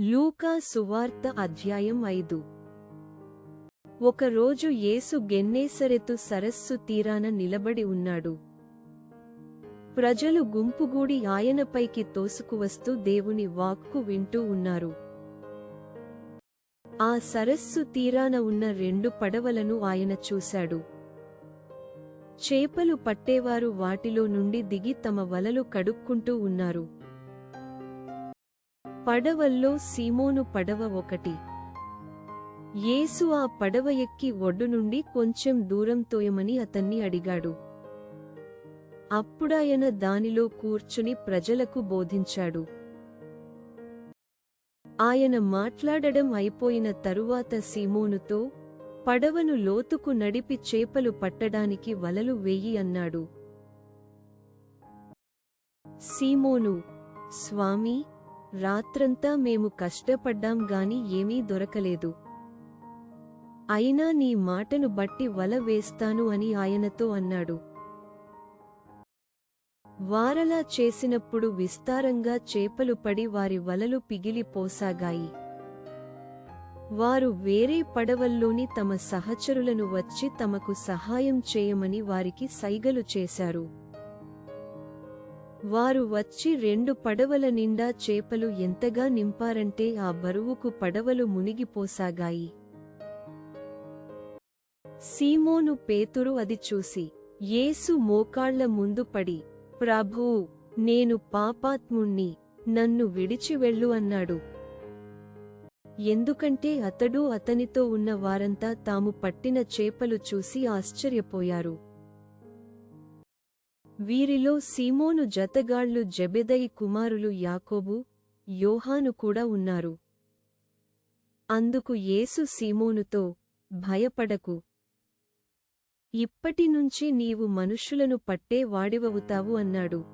లూకా సువార్త అధ్యాయం ఐదు. ఒకరోజు యేసు గెన్నేసరెతు సరస్సు తీరాన నిలబడి ఉన్నాడు. ప్రజలు గుంపుగూడి ఆయనపైకి తోసుకువస్తూ దేవుని వాక్కు వింటూ ఉన్నారు. ఆ సరస్సు తీరాన ఉన్న రెండు పడవలను ఆయన చూశాడు. చేపలు పట్టేవారు వాటిలో నుండి దిగి తమ వలలు కడుక్కుంటూ ఉన్నారు. పడవల్లో సీమోను పడవ ఒకటి. యేసు ఆ పడవ ఎక్కి ఒడ్డు నుండి కొంచెం దూరం తోయమని అతన్ని అడిగాడు. అప్పుడాయన దానిలో కూర్చుని ప్రజలకు బోధించాడు. ఆయన మాట్లాడడం అయిపోయిన తరువాత సీమోనుతో పడవను లోతుకు నడిపి చేపలు పట్టడానికి వలలు వెయ్యి అన్నాడు. సీమోను స్వామీ రాత్రంతా మేము కష్టపడ్డాం గాని ఏమీ దొరకలేదు. అయినా నీ మాటను బట్టి వల వేస్తాను అని ఆయనతో అన్నాడు. వారలా చేసినప్పుడు విస్తారంగా చేపలు పడి వారి వలలు పిగిలిపోసాగాయి వారు వేరే పడవల్లోని తమ సహచరులను వచ్చి తమకు సహాయం చేయమని వారికి సైగలు చేశారు. వారు వచ్చి రెండు పడవల నిండా చేపలు ఎంతగా నింపారంటే ఆ బరువుకు పడవలు మునిగిపోసాగాయి. సీమోను పేతురు అది చూసి యేసు మోకాళ్ళ ముందు పడి ప్రభూ నేను పాపాత్ముణ్ణి నన్ను విడిచి వెళ్ళు అన్నాడు. ఎందుకంటే అతడు అతనితో ఉన్న వారంతా తాము పట్టిన చేపలు చూసి ఆశ్చర్యపోయారు. వీరిలో సీమోను జతగాళ్ళు జబెదయి కుమారులు యాకోబు యోహాను కూడా ఉన్నారు. అందుకు యేసు సీమోనుతో భయపడకు. ఇప్పటినుంచి నీవు మనుష్యులను పట్టే వాడివవుతావు అన్నాడు.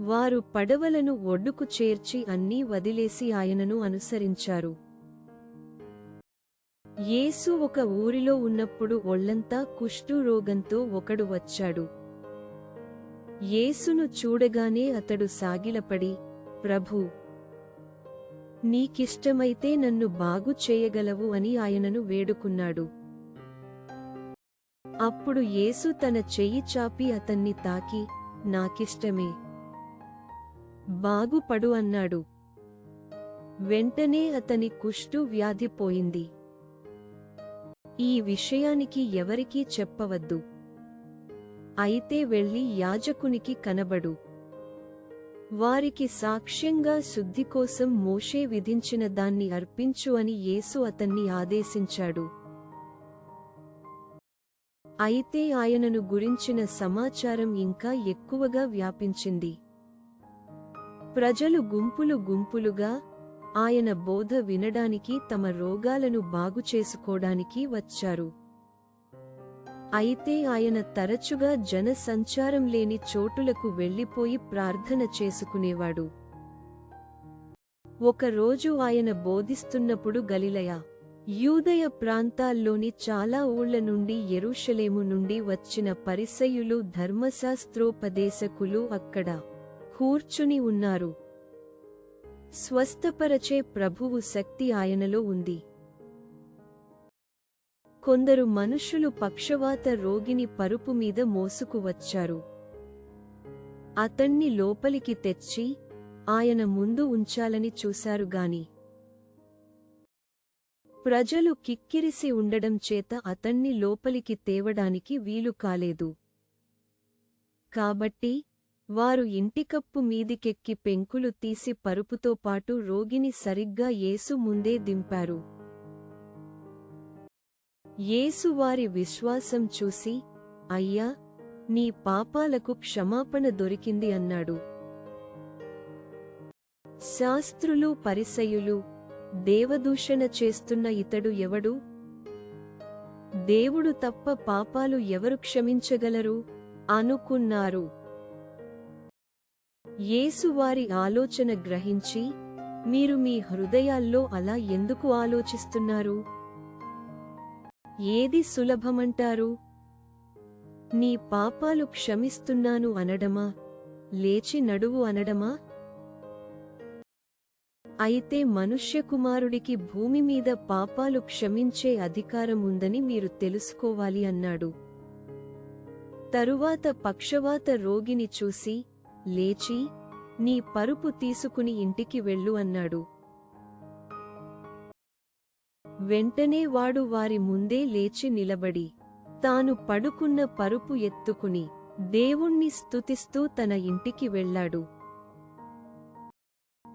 వారు పడవలను ఒడ్డుకు చేర్చి అన్నీ వదిలేసి ఆయనను అనుసరించారు. యేసు ఒక ఊరిలో ఉన్నప్పుడు ఒళ్ళంతా కుష్ఠురోగంతో ఒకడు వచ్చాడు. యేసును చూడగానే అతడు సాగిలపడి ప్రభూ నీకిష్టమైతే నన్ను బాగు చేయగలవు అని ఆయనను వేడుకున్నాడు. అప్పుడు యేసు తన చెయ్యి చాపి అతన్ని తాకి నాకిష్టమే బాగుపడు అన్నాడు. వెంటనే అతని కుష్టు వ్యాధి పోయింది ఈ విషయానికి ఎవరికీ చెప్పవద్దు. అయితే వెళ్ళి యాజకునికి కనబడు. వారికి సాక్ష్యంగా శుద్ధి కోసం మోషే విధించిన దాన్ని అర్పించు అని యేసు అతన్ని ఆదేశించాడు. అయితే ఆయనను గురించిన సమాచారం ఇంకా ఎక్కువగా వ్యాపించింది. ప్రజలు గుంపులు గుంపులుగా ఆయన బోధ వినడానికి తమ రోగాలను బాగుచేసుకోడానికి వచ్చారు. అయితే ఆయన తరచుగా జన సంచారం లేని చోటులకు వెళ్ళిపోయి ప్రార్థన చేసుకునేవాడు. ఒకరోజు ఆయన బోధిస్తున్నప్పుడు గలిలయ యూదయ ప్రాంతాల్లోని చాలా ఊళ్ళ నుండి ఎరుషలేము నుండి వచ్చిన పరిసయులు ధర్మశాస్త్రోపదేశకులు అక్కడ కూర్చుని ఉన్నారు. స్వస్థపరచే ప్రభువు శక్తి ఆయనలో ఉంది. కొందరు మనుషులు పక్షవాత రోగిని పరుపు మీద మోసుకు వచ్చారు. అతన్ని లోపలికి తెచ్చి ఆయన ముందు ఉంచాలని చూశారు గాని. ప్రజలు కిక్కిరిసి ఉండడం చేత అతన్ని లోపలికి తేవడానికి వీలు కాలేదు. కాబట్టి వారు ఇంటికప్పు మీదికెక్కి పెంకులు తీసి పరుపుతో పాటు రోగిని సరిగ్గా యేసు ముందే దింపారు. యేసు వారి విశ్వాసం చూసి అయ్యా నీ పాపాలకు క్షమాపణ దొరికింది అన్నాడు. శాస్త్రులు పరిసయులు దేవదూషణ చేస్తున్న ఇతడు ఎవడు? దేవుడు తప్ప పాపాలు ఎవరు క్షమించగలరు? అనుకున్నారు. యేసువారి ఆలోచన గ్రహించి మీరు మీ హృదయాల్లో అలా ఎందుకు ఆలోచిస్తున్నారు? ఏది సులభమంటారు? నీ పాపాలు క్షమిస్తున్నాను అనడమా? లేచి నడువు అనడమా? అయితే మనుష్యకుమారుడికి భూమి మీద పాపాలు క్షమించే అధికారం ఉందని మీరు తెలుసుకోవాలి అన్నాడు. తరువాత పక్షవాత రోగిని చూసి లేచి నీ పరుపు తీసుకుని ఇంటికి వెళ్ళు అన్నాడు. వెంటనే వాడు వారి ముందే లేచి నిలబడి తాను పడుకున్న పరుపు ఎత్తుకుని దేవుణ్ణి స్తుతిస్తూ తన ఇంటికి వెళ్ళాడు.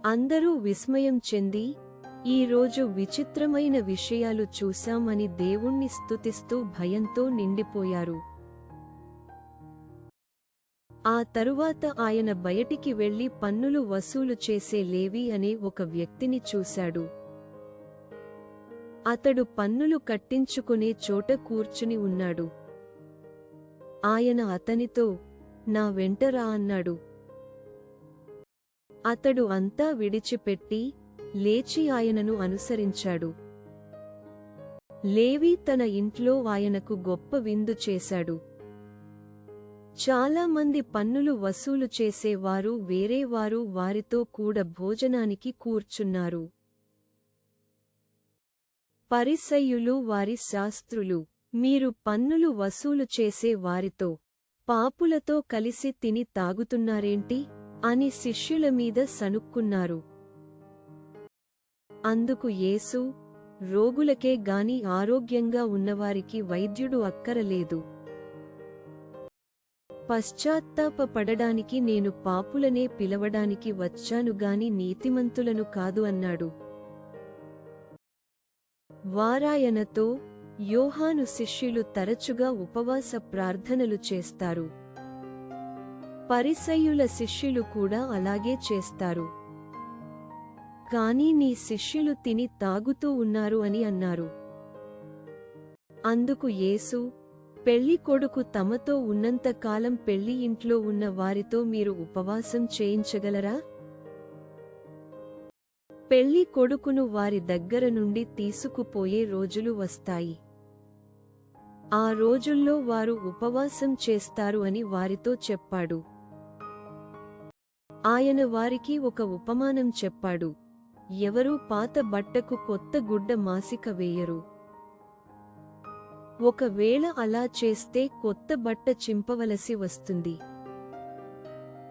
అందరూ విస్మయం చెంది ఈరోజు విచిత్రమైన విషయాలు చూశామని దేవుణ్ణి స్తుతిస్తూ భయంతో నిండిపోయారు. ఆ తరువాత ఆయన బయటికి వెళ్ళి పన్నులు వసూలు చేసే లేవి అనే ఒక వ్యక్తిని చూశాడు. అతడు పన్నులు కట్టించుకునే చోట కూర్చుని ఉన్నాడు. ఆయన అతనితో నా వెంటరా అన్నాడు. అతడు అంతా విడిచిపెట్టి లేచి ఆయనను అనుసరించాడు. లేవి తన ఇంట్లో ఆయనకు గొప్ప విందు చేశాడు. చాలా మంది పన్నులు వసూలు చేసేవారు వేరేవారు వారితో కూడా భోజనానికి కూర్చున్నారు. పరిసయ్యులు వారి శాస్త్రులు మీరు పన్నులు వసూలు చేసే వారితో పాపులతో కలిసి తిని తాగుతున్నారేంటి? అని శిష్యుల మీద సనుక్కున్నారు అందుకు యేసు రోగులకే గాని ఆరోగ్యంగా ఉన్నవారికి వైద్యుడు అక్కరలేదు. పశ్చాత్తాపపడడానికి నేను పాపులనే పిలవడానికి వచ్చాను గాని నీతిమంతులను కాదు అన్నాడు. వారాయనతో యోహాను శిష్యులు తరచుగా ఉపవాస ప్రార్థనలు చేస్తారు. పరిసయ్యుల శిష్యులు కూడా అలాగే చేస్తారు. కాని నీ శిష్యులు తిని తాగుతూ ఉన్నారు అని అన్నారు. అందుకు యేసు పెళ్ళి కొడుకు తమతో ఉన్నంతకాలం పెళ్ళి ఇంట్లో ఉన్న వారితో మీరు ఉపవాసం చేయించగలరా? పెళ్ళి కొడుకును వారి దగ్గర నుండి తీసుకుపోయే రోజులు వస్తాయి. ఆ రోజుల్లో వారు ఉపవాసం చేస్తారు అని వారితో చెప్పాడు. ఆయన వారికి ఒక ఉపమానం చెప్పాడు. ఎవరూ పాత బట్టకు కొత్త గుడ్డ మాసిక వేయరు. ఒకవేళ అలా చేస్తే కొత్త బట్ట చింపవలసి వస్తుంది.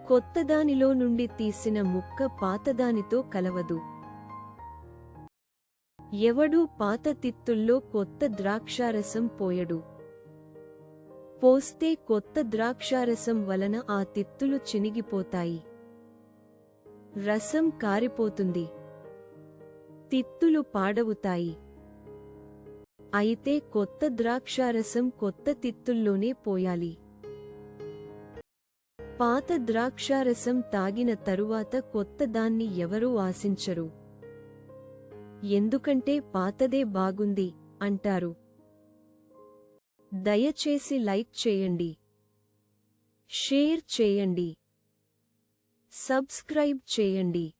కొత్తదానిలో నుండి తీసిన ముక్క పాతదానితో కలవదు. ఎవడూ పాత తిత్తుల్లో కొత్త ద్రాక్షారసం పోయడు. పోస్తే కొత్త ద్రాక్షారసం వలన ఆ తిత్తులు చినిగిపోతాయి. రసం కారిపోతుంది. తిత్తులు పాడవుతాయి. అయితే కొత్త ద్రాక్షారసం కొత్త తిత్తుల్లోనే పోయాలి. పాత ద్రాక్షారసం తాగిన తరువాత కొత్త దాన్ని ఎవరూ ఆశించరు. ఎందుకంటే పాతదే బాగుంది అంటారు. దయచేసి లైక్ చేయండి. షేర్ చేయండి. సబ్స్క్రైబ్ చేయండి.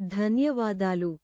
ధన్యవాదాలు.